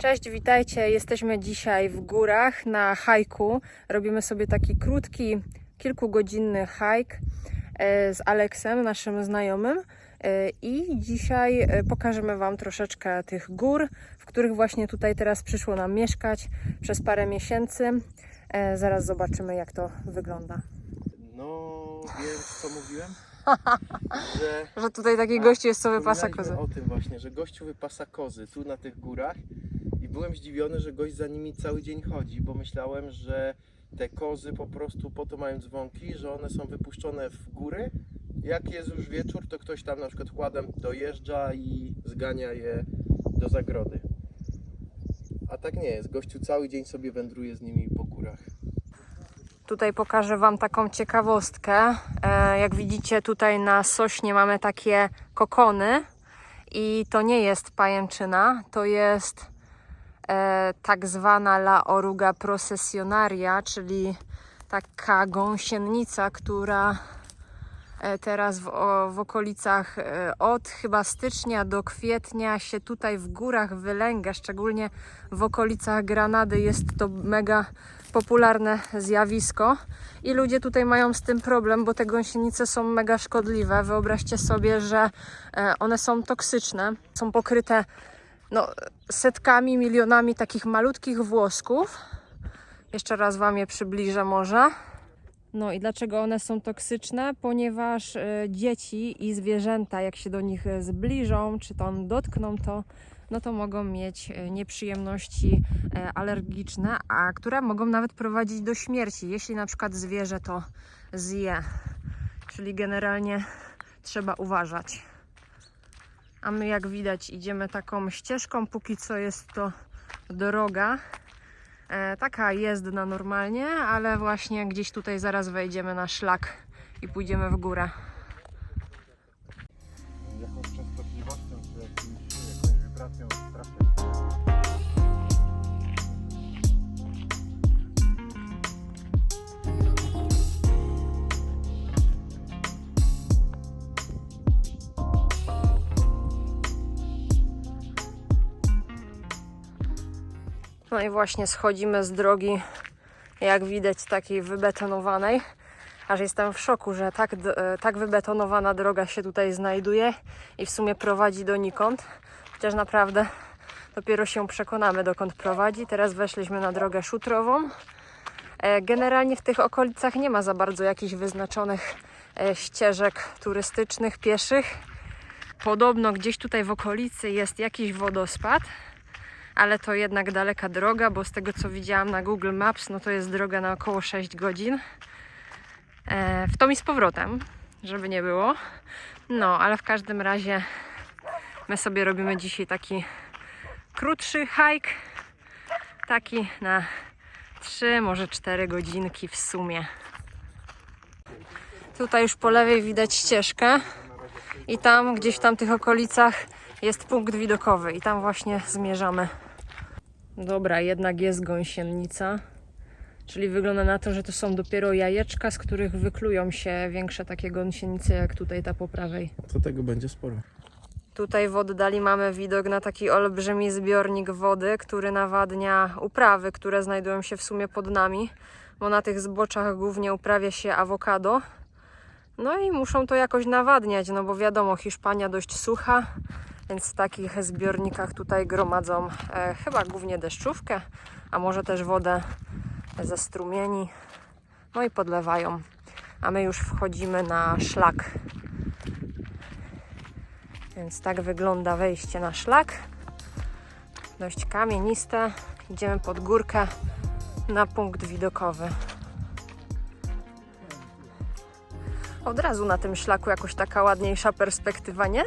Cześć, witajcie. Jesteśmy dzisiaj w górach na hajku. Robimy sobie taki krótki, kilkugodzinny hike z Aleksem, naszym znajomym. E, I dzisiaj e, pokażemy Wam troszeczkę tych gór, w których właśnie tutaj teraz przyszło nam mieszkać przez parę miesięcy. E, Zaraz zobaczymy, jak to wygląda. No, więc co mówiłem? Że Że tutaj taki gościu jest, co wypasa kozy. o tym właśnie, że gościu wypasa kozy tu na tych górach byłem zdziwiony, że gość za nimi cały dzień chodzi, bo myślałem, że te kozy po prostu po to mają dzwonki, że one są wypuszczone w góry. Jak jest już wieczór, to ktoś tam na przykład kładem dojeżdża i zgania je do zagrody. A tak nie jest. Gościu cały dzień sobie wędruje z nimi po górach. Tutaj pokażę Wam taką ciekawostkę. E, Jak widzicie, tutaj na sośnie mamy takie kokony i to nie jest pajęczyna, to jest tak zwana La Oruga processionaria, czyli taka gąsienica, która e, teraz w, w okolicach e, od chyba stycznia do kwietnia się tutaj w górach wylęga, szczególnie w okolicach Granady jest to mega popularne zjawisko i ludzie tutaj mają z tym problem, bo te gąsienice są mega szkodliwe. Wyobraźcie sobie, że e, one są toksyczne, są pokryte no, setkami, milionami takich malutkich włosków. Jeszcze raz Wam je przybliżę może. No i dlaczego one są toksyczne? Ponieważ e, dzieci i zwierzęta, jak się do nich e, zbliżą, czy tam dotkną, to, no to mogą mieć e, nieprzyjemności alergiczne, a które mogą nawet prowadzić do śmierci, jeśli na przykład zwierzę to zje. Czyli generalnie trzeba uważać. A my, jak widać, idziemy taką ścieżką. Póki co jest to droga. E, taka jezdna normalnie, ale właśnie gdzieś tutaj zaraz wejdziemy na szlak i pójdziemy w górę. No i właśnie schodzimy z drogi, jak widać, takiej wybetonowanej. Aż jestem w szoku, że tak, e, tak wybetonowana droga się tutaj znajduje i w sumie prowadzi donikąd. Chociaż naprawdę dopiero się przekonamy, dokąd prowadzi. Teraz weszliśmy na drogę szutrową. E, Generalnie w tych okolicach nie ma za bardzo jakichś wyznaczonych e, ścieżek turystycznych, pieszych. Podobno gdzieś tutaj w okolicy jest jakiś wodospad, ale to jednak daleka droga, bo z tego co widziałam na Google Maps, no to jest droga na około 6 godzin. E, w tom i z powrotem, żeby nie było. No, ale w każdym razie my sobie robimy dzisiaj taki krótszy hike. Taki na 3, może 4 godzinki w sumie. Tutaj już po lewej widać ścieżkę i tam gdzieś w tamtych okolicach jest punkt widokowy i tam właśnie zmierzamy. Dobra, jednak jest gąsienica. Czyli wygląda na to, że to są dopiero jajeczka, z których wyklują się większe takie gąsienice, jak tutaj ta po prawej. To tego będzie sporo. Tutaj w oddali mamy widok na taki olbrzymi zbiornik wody, który nawadnia uprawy, które znajdują się w sumie pod nami, bo na tych zboczach głównie uprawia się awokado. No i muszą to jakoś nawadniać, no bo wiadomo, Hiszpania dość sucha, więc w takich zbiornikach tutaj gromadzą e, chyba głównie deszczówkę, a może też wodę ze strumieni. No i podlewają. A my już wchodzimy na szlak. Więc tak wygląda wejście na szlak. Dość kamieniste. Idziemy pod górkę na punkt widokowy. Od razu na tym szlaku jakoś taka ładniejsza perspektywa, nie?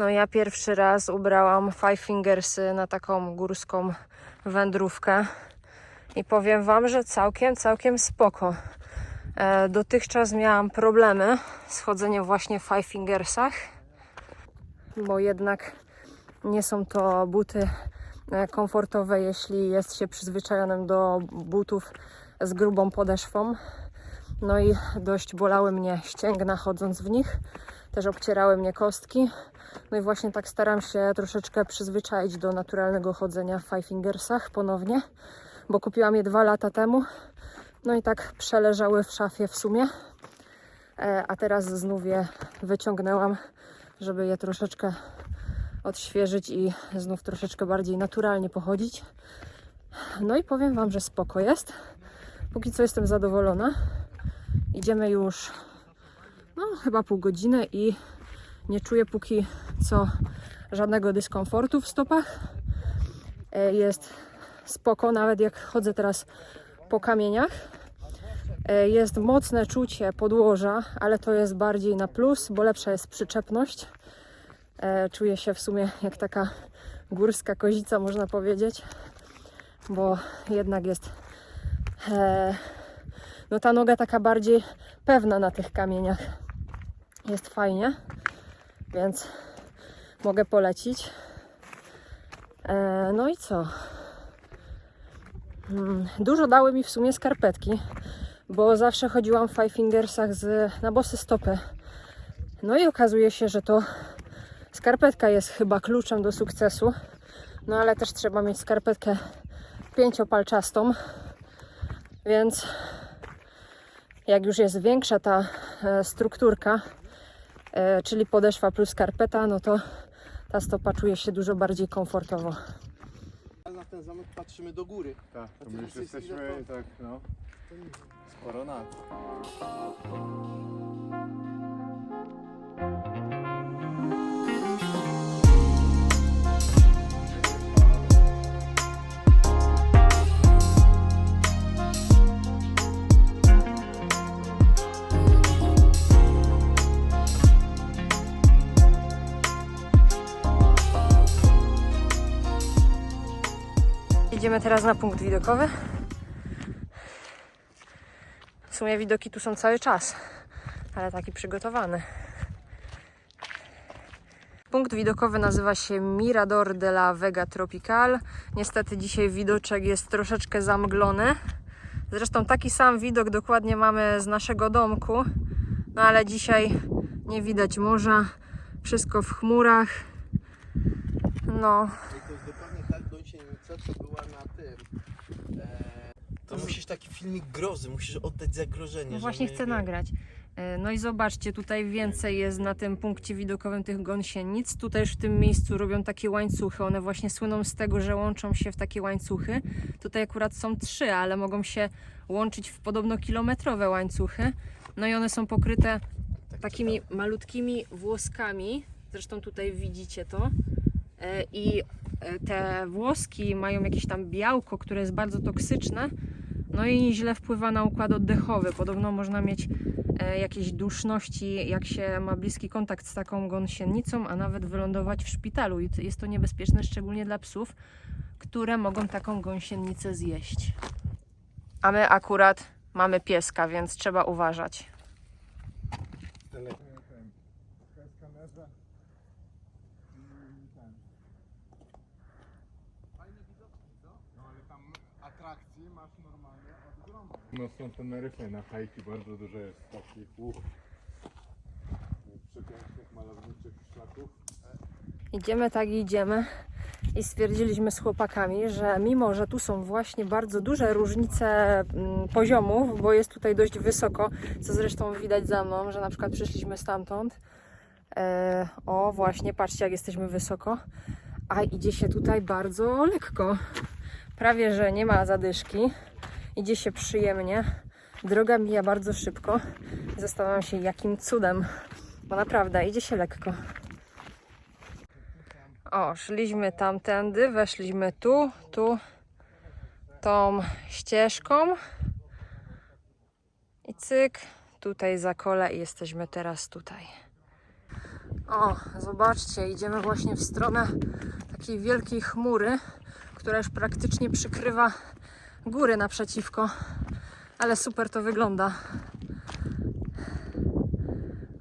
No ja pierwszy raz ubrałam Five Fingersy na taką górską wędrówkę i powiem Wam, że całkiem, całkiem spoko. E, dotychczas miałam problemy z chodzeniem właśnie w Five Fingersach, bo jednak nie są to buty e, komfortowe, jeśli jest się przyzwyczajonym do butów z grubą podeszwą. No i dość bolały mnie ścięgna chodząc w nich. Też obcierały mnie kostki. No i właśnie tak staram się troszeczkę przyzwyczaić do naturalnego chodzenia w Five Fingersach ponownie, bo kupiłam je dwa lata temu. No i tak przeleżały w szafie w sumie. E, A teraz znów je wyciągnęłam, żeby je troszeczkę odświeżyć i znów troszeczkę bardziej naturalnie pochodzić. No i powiem Wam, że spoko jest. Póki co jestem zadowolona. Idziemy już no, chyba pół godziny i nie czuję póki co żadnego dyskomfortu w stopach. E, Jest spoko, nawet jak chodzę teraz po kamieniach. E, Jest mocne czucie podłoża, ale to jest bardziej na plus, bo lepsza jest przyczepność. E, Czuję się w sumie jak taka górska kozica, można powiedzieć, bo jednak jest no ta noga taka bardziej pewna na tych kamieniach. Jest fajnie, więc mogę polecić. E, no i co? Mm, Dużo dały mi w sumie skarpetki, bo zawsze chodziłam w Five Fingersach z, na bosy stopy. No i okazuje się, że to skarpetka jest chyba kluczem do sukcesu. No ale też trzeba mieć skarpetkę pięciopalczastą, więc jak już jest większa ta e, strukturka, czyli podeszwa plus skarpeta, no to ta stopa czuje się dużo bardziej komfortowo. Ale na ten zamek patrzymy do góry. Tak, to my już jesteś jesteśmy tak, no, sporo nad. Teraz na punkt widokowy. W sumie widoki tu są cały czas, ale taki przygotowany. Punkt widokowy nazywa się Mirador de la Vega Tropical. Niestety dzisiaj widoczek jest troszeczkę zamglony. Zresztą taki sam widok dokładnie mamy z naszego domku, no ale dzisiaj nie widać morza, wszystko w chmurach. No, I to jest dokładnie tak gąsienica, co była na tym. E, to musisz taki filmik grozy, musisz oddać zagrożenie. No właśnie chcę nagrać. E, No i zobaczcie, tutaj więcej jest na tym punkcie widokowym tych gąsienic. Tutaj już w tym miejscu robią takie łańcuchy. One właśnie słyną z tego, że łączą się w takie łańcuchy. Tutaj akurat są trzy, ale mogą się łączyć w podobno kilometrowe łańcuchy. No i one są pokryte Tak takimi malutkimi włoskami. Zresztą tutaj widzicie to. E, I e, te włoski mają jakieś tam białko, które jest bardzo toksyczne. No i źle wpływa na układ oddechowy. Podobno można mieć e, jakieś duszności, jak się ma bliski kontakt z taką gąsienicą, a nawet wylądować w szpitalu. I jest to niebezpieczne, szczególnie dla psów, które mogą taką gąsienicę zjeść. A my akurat mamy pieska, więc trzeba uważać. Ten, to jest kamerze. I ten. No ale tam atrakcji masz normalnie No są Teneryfy, na Haiti bardzo dużo jest takich uch. Przepięknych, malowniczych szlaków. Idziemy tak idziemy i stwierdziliśmy z chłopakami, że mimo, że tu są właśnie bardzo duże różnice mm, poziomów, bo jest tutaj dość wysoko, co zresztą widać za mną, że na przykład przyszliśmy stamtąd. E, o, właśnie, patrzcie jak jesteśmy wysoko, a idzie się tutaj bardzo lekko. Prawie, że nie ma zadyszki. Idzie się przyjemnie. Droga mija bardzo szybko. Zastanawiam się, jakim cudem, bo naprawdę idzie się lekko. O, szliśmy tamtędy, weszliśmy tu, tu, tą ścieżką. I cyk, tutaj za kole i jesteśmy teraz tutaj. O, zobaczcie, idziemy właśnie w stronę takiej wielkiej chmury, która już praktycznie przykrywa góry naprzeciwko. Ale super to wygląda.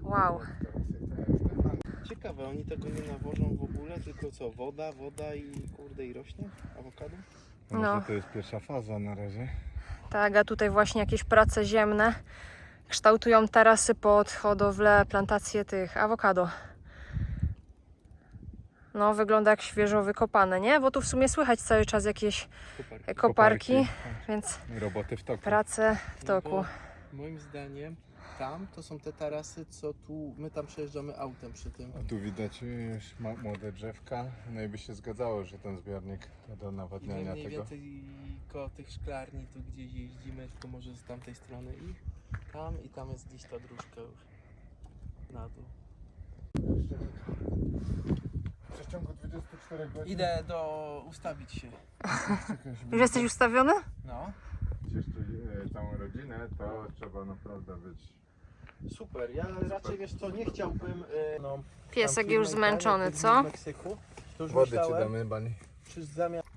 Wow. Ciekawe, oni tego nie nawożą w ogóle, tylko co, woda, woda i kurde i rośnie awokado? No. Może to jest pierwsza faza na razie. Tak, a tutaj właśnie jakieś prace ziemne, kształtują tarasy pod hodowlę, plantacje tych awokado. No, wygląda jak świeżo wykopane, nie? Bo tu w sumie słychać cały czas jakieś koparki, Koparki. więc Roboty w toku. prace w No toku. bo moim zdaniem tam to są te tarasy, co tu, my tam przejeżdżamy autem przy tym. A tu widać już ma- młode drzewka. No i by się zgadzało, że ten zbiornik do I nawadniania mniej tego. więcej koło tych szklarni, tu gdzieś jeździmy, tylko może z tamtej strony ich. Tam i tam jest gdzieś ta dróżka już na dół. W przeciągu 24 godzin. Idę do ustawić się. Już jesteś ustawiony? No. Jeszcze e, całą rodzinę, to trzeba naprawdę być. Super, ja raczej wiesz co, nie chciałbym. y, no, Piesek tam już zmęczony, jak co? W Meksyku, to już Wody ci myślałem, damy, Bani. czy zamiast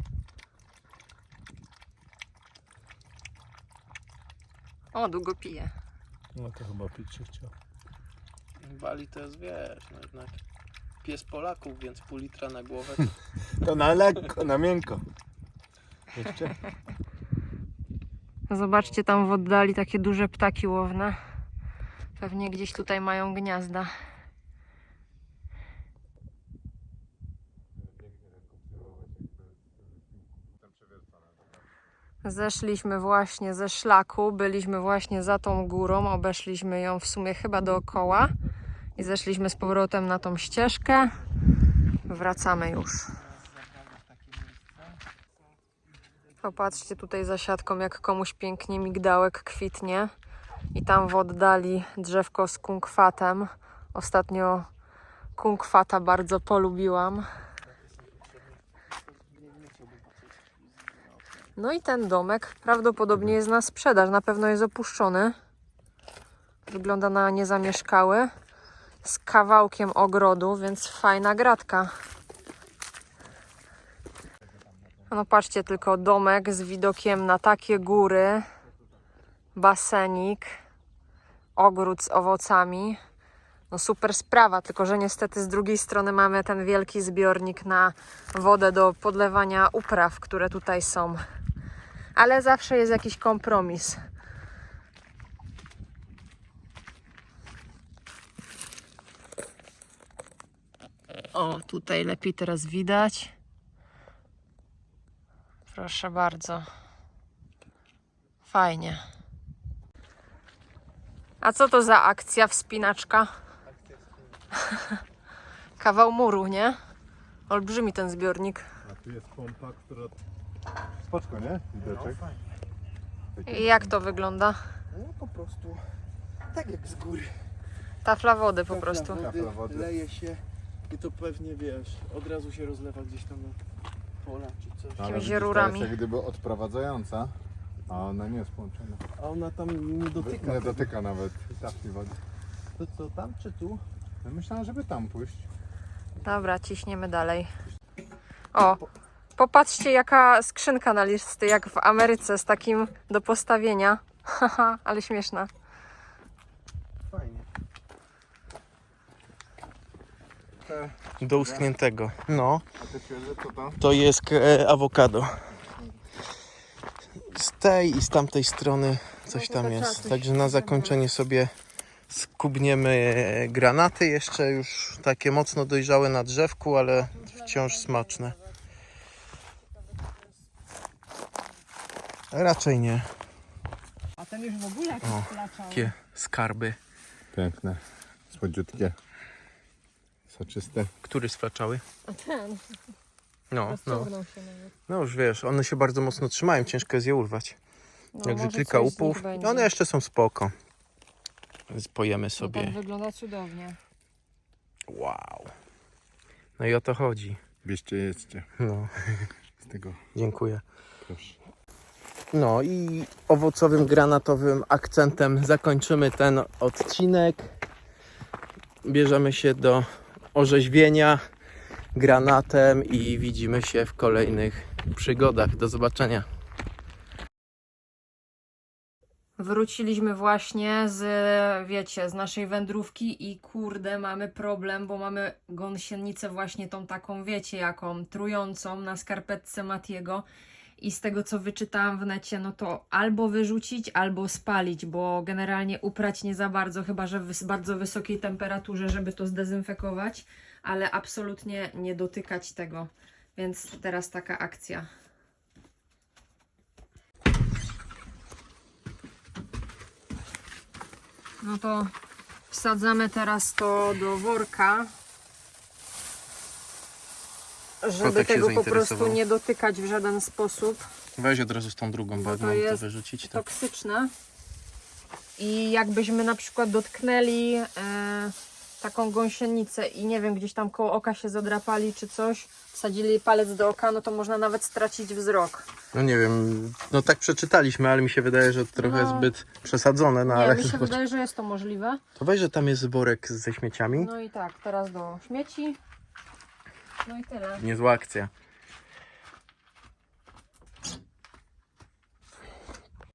O, długo pije. No to chyba pić się chciał. Bali to jest wiesz, no jednak pies Polaków, więc pół litra na głowę. To na lekko, na miękko. Jeszcze? Zobaczcie tam w oddali takie duże ptaki łowne. Pewnie gdzieś tutaj mają gniazda. Zeszliśmy właśnie ze szlaku, byliśmy właśnie za tą górą, obeszliśmy ją w sumie chyba dookoła i zeszliśmy z powrotem na tą ścieżkę. Wracamy już. Popatrzcie tutaj za siatką, jak komuś pięknie migdałek kwitnie. I tam w oddali drzewko z kunkwatem. Ostatnio kunkwata bardzo polubiłam. No i ten domek prawdopodobnie jest na sprzedaż. Na pewno jest opuszczony. Wygląda na niezamieszkały. Z kawałkiem ogrodu, więc fajna gratka. No patrzcie tylko, domek z widokiem na takie góry, basenik, ogród z owocami. No super sprawa, tylko że niestety z drugiej strony mamy ten wielki zbiornik na wodę do podlewania upraw, które tutaj są. Ale zawsze jest jakiś kompromis. O, tutaj lepiej teraz widać. Proszę bardzo. Fajnie. A co to za akcja wspinaczka? Kawał muru, nie? Olbrzymi ten zbiornik. A tu jest pompa, która... Spoczko, nie? Widoczek. I jak to wygląda? No po prostu tak jak z góry. Tafla wody po prostu. Wody, Kropla wody. leje się i to pewnie wiesz, od razu się rozlewa gdzieś tam na pola czy coś. Ale Jakimiś widzisz, to rurami. jest jak gdyby odprowadzająca, a ona nie jest połączona. A ona tam nie dotyka. Nie tego. dotyka nawet tafli wody. To co, tam czy tu? Ja myślałem, żeby tam pójść. Dobra, ciśniemy dalej. O, popatrzcie jaka skrzynka na listy, jak w Ameryce z takim do postawienia. Haha, ale śmieszna. Fajnie. Te, Do uschniętego. No, a te świeże to jest e, awokado. Z tej i z tamtej strony coś No tam jest. Także na zakończenie sobie skubniemy e, granaty, jeszcze już takie mocno dojrzałe na drzewku, ale wciąż smaczne. Raczej nie. A ten już w ogóle jakiś O, Takie skarby. Piękne, słodziutkie, soczyste. Który sflaczały? A ten, No, no. rozciągnął się nawet. No już wiesz, one się bardzo mocno trzymają, ciężko jest je urwać. No, Także może kilka coś z nich upów. będzie. One jeszcze są spoko. Więc pojemy No sobie. tak wygląda cudownie. Wow. No i o to chodzi. Bierzcie, jedzcie No, z tego, dziękuję. proszę. No i owocowym, granatowym akcentem zakończymy ten odcinek. Bierzemy się do orzeźwienia granatem i widzimy się w kolejnych przygodach. Do zobaczenia. Wróciliśmy właśnie z, wiecie, z naszej wędrówki i kurde, mamy problem, bo mamy gąsienicę właśnie tą taką, wiecie, jaką, trującą na skarpetce Matiego I z tego co wyczytałam w necie, no to albo wyrzucić, albo spalić, bo generalnie uprać nie za bardzo, chyba że w bardzo wysokiej temperaturze, żeby to zdezynfekować, ale absolutnie nie dotykać tego. Więc teraz taka akcja. No to wsadzamy teraz to do worka, żeby Kotek się tego po prostu zainteresował. nie dotykać w żaden sposób. Weź od razu z tą drugą, Bo bo jak to mam to jest wyrzucić, to Toksyczne. I jakbyśmy na przykład dotknęli e, taką gąsienicę i nie wiem, gdzieś tam koło oka się zadrapali czy coś, wsadzili palec do oka, no to można nawet stracić wzrok. no nie wiem, no tak przeczytaliśmy, ale mi się wydaje, że to trochę No. zbyt przesadzone, no nie, ale mi się zobacz. wydaje, że jest to możliwe. To weź, że tam jest worek ze śmieciami. No i tak, teraz do śmieci. No i tyle. Niezła akcja.